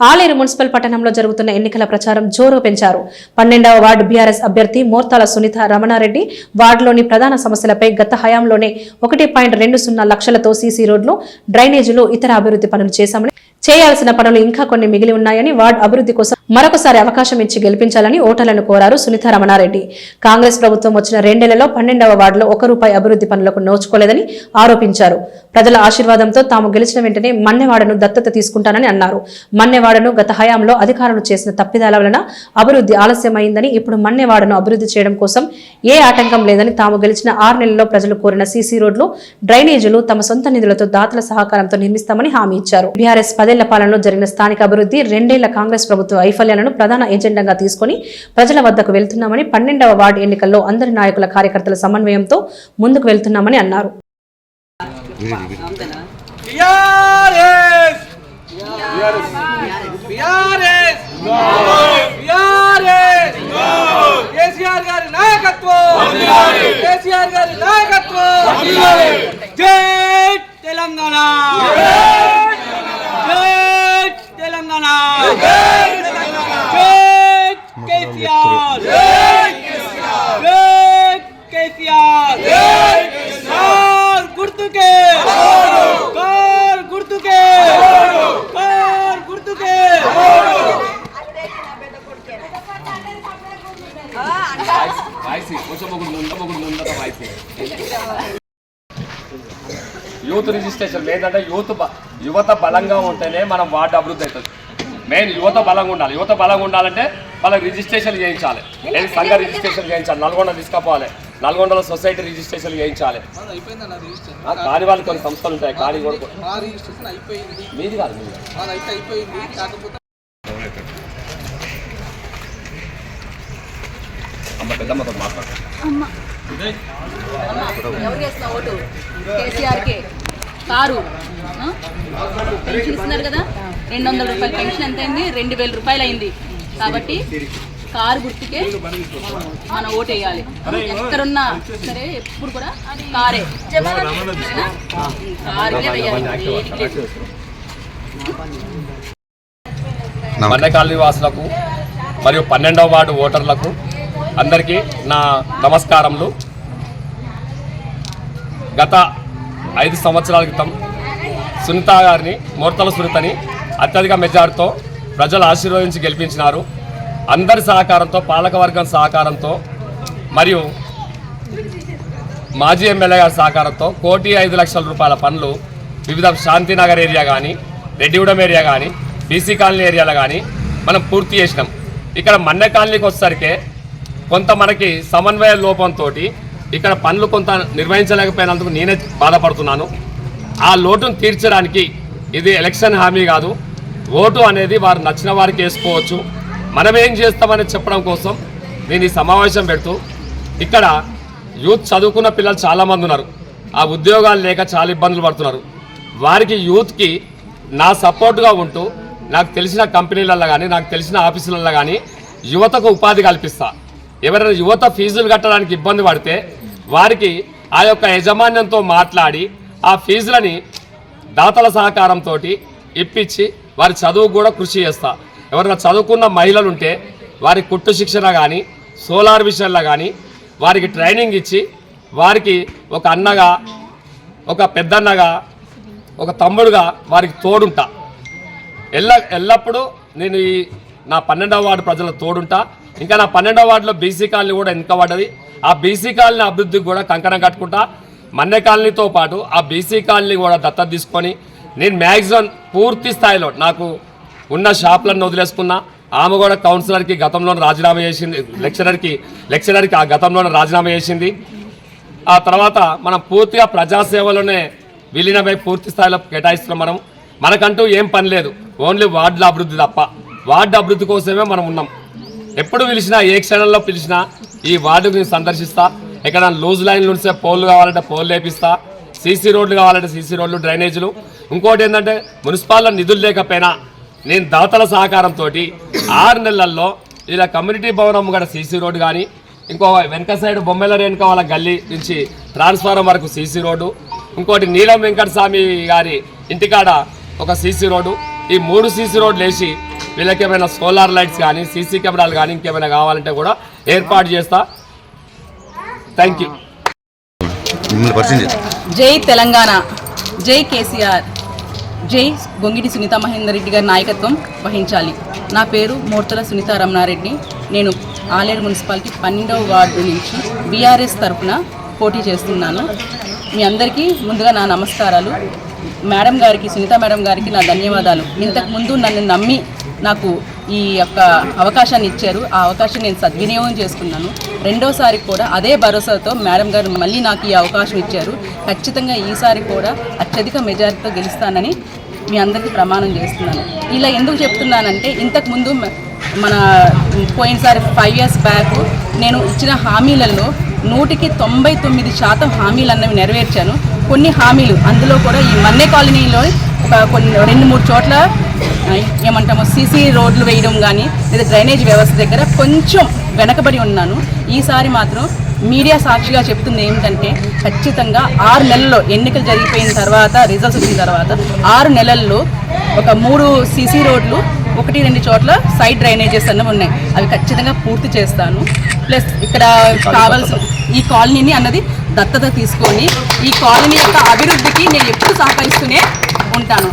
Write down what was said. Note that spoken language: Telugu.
ఆలేరు మున్సిపల్ పట్టణంలో జరుగుతున్న ఎన్నికల ప్రచారం జోరు పెంచారు. పన్నెండవ వార్డు బీఆర్ఎస్ అభ్యర్థి మోర్తాల సునీత రమణారెడ్డి వార్డులోని ప్రధాన సమస్యలపై గత హయాంలోనే ఒకటి పాయింట్ రెండు సున్నా లక్షలతో సీసీ రోడ్లు డ్రైనేజీలు ఇతర అభివృద్ధి పనులు చేశామని చేయాల్సిన పనులు ఇంకా కొన్ని మిగిలి ఉన్నాయని వార్డు అభివృద్ధి కోసం మరొకసారి అవకాశం ఇచ్చి గెలిపించాలని ఓటర్లను కోరారు సునీత రమణారెడ్డి. కాంగ్రెస్ ప్రభుత్వం వచ్చిన రెండేళ్ళలో పన్నెండవ వార్డులో ఒక రూపాయి అభివృద్ధి పనులకు నోచుకోలేదని ఆరోపించారు. ప్రజల ఆశీర్వాదంతో తాము గెలిచిన వెంటనే మన్నెవాడను దత్తత తీసుకుంటానని అన్నారు. మన్నెవాడను గత హయాంలో అధికారులు చేసిన తప్పిదాల వలన అభివృద్ధి ఆలస్యమైందని ఇప్పుడు మన్నెవాడను అభివృద్ధి చేయడం కోసం ఏ ఆటంకం లేదని తాము గెలిచిన ఆరు నెలల్లో ప్రజలు కోరిన సీసీ రోడ్లు డ్రైనేజీలు తమ సొంత నిధులతో దాతల సహకారంతో నిర్మిస్తామని హామీ ఇచ్చారు. బీఆర్ఎస్ పదేళ్ళ పాలనలో జరిగిన స్థానిక అభివృద్ధి రెండేళ్ళ కాంగ్రెస్ ప్రభుత్వ వైఫల్యాలను ప్రధాన ఎజెండాగా తీసుకుని ప్రజల వద్దకు వెళ్తున్నామని పన్నెండవ వార్డు ఎన్నికల్లో అందరి నాయకుల కార్యకర్తల సమన్వయంతో ముందుకు వెళ్తున్నామని అన్నారు. కేసీఆర్ గారి నాయకత్వం! కేసీఆర్ గారి నాయకత్వం! జై తెలంగాణ జై తెలంగాణ జై కేసీఆర్ జై కేసీఆర్ కార్ గుర్తుకే కార్ గుర్తుకే కార్ గుర్తుకే యూత్ రిజిస్ట్రేషన్ ఏంటంటే యూత్ యువత బలంగా ఉంటేనే మనం వార్డు అభివృద్ధి అవుతుంది. మెయిన్ యువత బలంగా ఉండాలి. యువత బలంగా ఉండాలంటే వాళ్ళకి రిజిస్ట్రేషన్ చేయించాలి. సంఘ రిజిస్ట్రేషన్ చేయించాలి. నల్గొండ తీసుకుపోవాలి. నల్గొండలో సొసైటీ రిజిస్ట్రేషన్ చేయించాలి. కాని వాళ్ళు కొన్ని సంస్థలు ఉంటాయి. కాని మీది కాదు మీది అమ్మ పెద్దమ్మతో మాట్లాడు. కేసీఆర్కే. కారు? పెన్షన్ ఇస్తున్నారు కదా? రెండు వందల రూపాయల పెన్షన్ ఎంత అయింది రెండు వేల రూపాయలు అయింది కాబట్టి కారు గుర్తుకే మన ఓటు వేయాలి ఎక్కడున్నా సరే ఎప్పుడు కూడా కారే? కారుకే వేయాలి. దేనికి? లేదు. మన్నె కాలనీ వాసులకు మరియు పన్నెండవ వార్డు ఓటర్లకు అందరికీ నా నమస్కారములు. గత ఐదు సంవత్సరాల క్రితం సునీత గారిని మూర్తల సునీతని అత్యధిక మెజార్టీతో ప్రజలు ఆశీర్వదించి గెలిపించినారు. అందరి సహకారంతో పాలకవర్గం సహకారంతో మరియు మాజీ ఎమ్మెల్యే గారి సహకారంతో కోటి ఐదు లక్షల రూపాయల పనులు వివిధ శాంతినగర్ ఏరియా కానీ రెడ్డిగూడెం ఏరియా కానీ బీసీ కాలనీ ఏరియాలో కానీ మనం పూర్తి చేసినాం. ఇక్కడ మన్నె కాలనీకి వచ్చేసరికి కొంత మనకి సమన్వయ లోపంతో ఇక్కడ పనులు కొంత నిర్వహించలేకపోయినందుకు నేనే బాధపడుతున్నాను. ఆ లోటును తీర్చడానికి ఇది ఎలక్షన్ హామీ కాదు. ఓటు అనేది వారు నచ్చిన వారికి వేసుకోవచ్చు. మనం ఏం చేస్తామని చెప్పడం కోసం నేను ఈ సమావేశం పెడుతూ ఇక్కడ యూత్ చదువుకున్న పిల్లలు చాలామంది ఉన్నారు. ఆ ఉద్యోగాలు లేక చాలా ఇబ్బందులు పడుతున్నారు. వారికి యూత్కి నా సపోర్ట్గా ఉంటూ నాకు తెలిసిన కంపెనీలలో కానీ నాకు తెలిసిన ఆఫీసులలో కానీ యువతకు ఉపాధి కల్పిస్తా. ఎవరైనా యువత ఫీజులు కట్టడానికి ఇబ్బంది పడితే వారికి ఆ యొక్క యజమాన్యంతో మాట్లాడి ఆ ఫీజులని దాతల సహకారంతో ఇప్పించి వారి చదువు కూడా కృషి చేస్తా. ఎవరైనా చదువుకున్న మహిళలు ఉంటే వారి కుట్టు శిక్షణ కానీ సోలార్ విషయంలో కానీ వారికి ట్రైనింగ్ ఇచ్చి వారికి ఒక అన్నగా ఒక పెద్దన్నగా ఒక తమ్ముడుగా వారికి తోడుంటా. ఎల్ల ఎల్లప్పుడూ నేను ఈ నా పన్నెండవ వార్డు ప్రజల తోడుంటా. ఇంకా నా పన్నెండవ వార్డులో బీసీ కాలనీ కూడా వెనుకబడ్డది ఆ బీసీ కాలనీ అభివృద్ధికి కూడా కంకణం కట్టుకుంటా. మన్నె కాలనీతో పాటు ఆ బీసీ కాలనీ కూడా దత్తత తీసుకొని నేను మ్యాక్సిమం పూర్తి స్థాయిలో నాకు ఉన్న షాపులను వదిలేసుకున్నా. ఆమె కూడా కౌన్సిలర్కి గతంలోనే రాజీనామా చేసింది లెక్చరర్కి లెక్చరర్కి ఆ గతంలోనే రాజీనామా చేసింది. ఆ తర్వాత మనం పూర్తిగా ప్రజాసేవలోనే విలీనమై పూర్తి స్థాయిలో కేటాయిస్తున్నాం మనం. మనకంటూ ఏం పని లేదు. ఓన్లీ వార్డుల అభివృద్ధి తప్ప. వార్డు అభివృద్ధి కోసమే మనం ఉన్నాం. ఎప్పుడు పిలిచినా ఏ క్షణంలో పిలిచినా ఈ వార్డుని సందర్శిస్తా. ఎక్కడ లూజ్ లైన్లు ఉంటే పోల్లు కావాలంటే పోల్ లేపిస్తా. సీసీ రోడ్లు కావాలంటే సీసీ రోడ్లు డ్రైనేజీలు. ఇంకోటి ఏంటంటే మున్సిపాల్లో నిధులు లేకపోయినా నేను దాతల సహకారంతో ఆరు నెలల్లో ఇలా కమ్యూనిటీ భవనం కూడా సీసీ రోడ్డు కానీ ఇంకో వెనక సైడ్ బొమ్మల రేణుక వాళ్ళ గల్లీ నుంచి ట్రాన్స్ఫారం వరకు సీసీ రోడ్డు. ఇంకోటి నీలం వెంకట స్వామి గారి ఇంటికాడ ఒక సీసీ రోడ్డు. ఈ మూడు సీసీ రోడ్లు వేసి వీళ్ళకి ఏమైనా సోలార్ లైట్స్ కానీ సీసీ కెమెరాలు కానీ ఇంకేమైనా కావాలంటే కూడా ఏర్పాటు చేస్తా. థ్యాంక్ యూ జై తెలంగాణ. జై కేసీఆర్. జై గొంగిడి సునీత మహేందర్ రెడ్డి గారి నాయకత్వం వహించాలి. నా పేరు మూర్తల సునీత రమణారెడ్డి. నేను ఆలేరు మున్సిపాలిటీ పన్నెండవ వార్డు నుంచి బీఆర్ఎస్ తరఫున పోటీ చేస్తున్నాను. మీ అందరికీ ముందుగా నా నమస్కారాలు. మేడం గారికి సునీత మేడం గారికి నా ధన్యవాదాలు. ఇంతకు ముందు నన్ను నమ్మి నాకు ఈ యొక్క అవకాశాన్ని ఇచ్చారు. ఆ అవకాశం నేను సద్వినియోగం చేసుకున్నాను. రెండోసారి కూడా అదే భరోసాతో మేడం గారు మళ్ళీ నాకు ఈ అవకాశం ఇచ్చారు. ఖచ్చితంగా ఈసారి కూడా అత్యధిక మెజారిటీతో గెలుస్తానని మీ అందరికీ ప్రమాణం చేస్తున్నాను. ఇలా ఎందుకు చెప్తున్నానంటే ఇంతకుముందు మన పోయినసారి ఫైవ్ ఇయర్స్ బ్యాక్ నేను ఇచ్చిన హామీలలో నూటికి తొంభై తొమ్మిది శాతం హామీలు అన్నవి నెరవేర్చాను. కొన్ని హామీలు అందులో కూడా ఈ మన్నే కాలనీలో కొన్ని రెండు మూడు చోట్ల ఏమంటామో సీసీ రోడ్లు వేయడం కానీ లేదా డ్రైనేజ్ వ్యవస్థ దగ్గర కొంచెం వెనకబడి ఉన్నాను. ఈసారి మాత్రం మీడియా సాక్షిగా చెప్తుంది ఏమిటంటే ఖచ్చితంగా ఆరు నెలల్లో ఎన్నికలు జరిగిపోయిన తర్వాత రిజల్ట్స్ వచ్చిన తర్వాత ఆరు నెలల్లో ఒక మూడు సీసీ రోడ్లు ఒకటి రెండు చోట్ల సైడ్ డ్రైనేజెస్ అన్నవి ఉన్నాయి. అవి ఖచ్చితంగా పూర్తి చేస్తాను. ప్లస్ ఇక్కడ కావాల్సిన ఈ కాలనీని అన్నది దత్తత తీసుకొని ఈ కాలనీ యొక్క అభివృద్ధికి నేను ఎప్పుడు సహకరిస్తూనే ఉంటాను.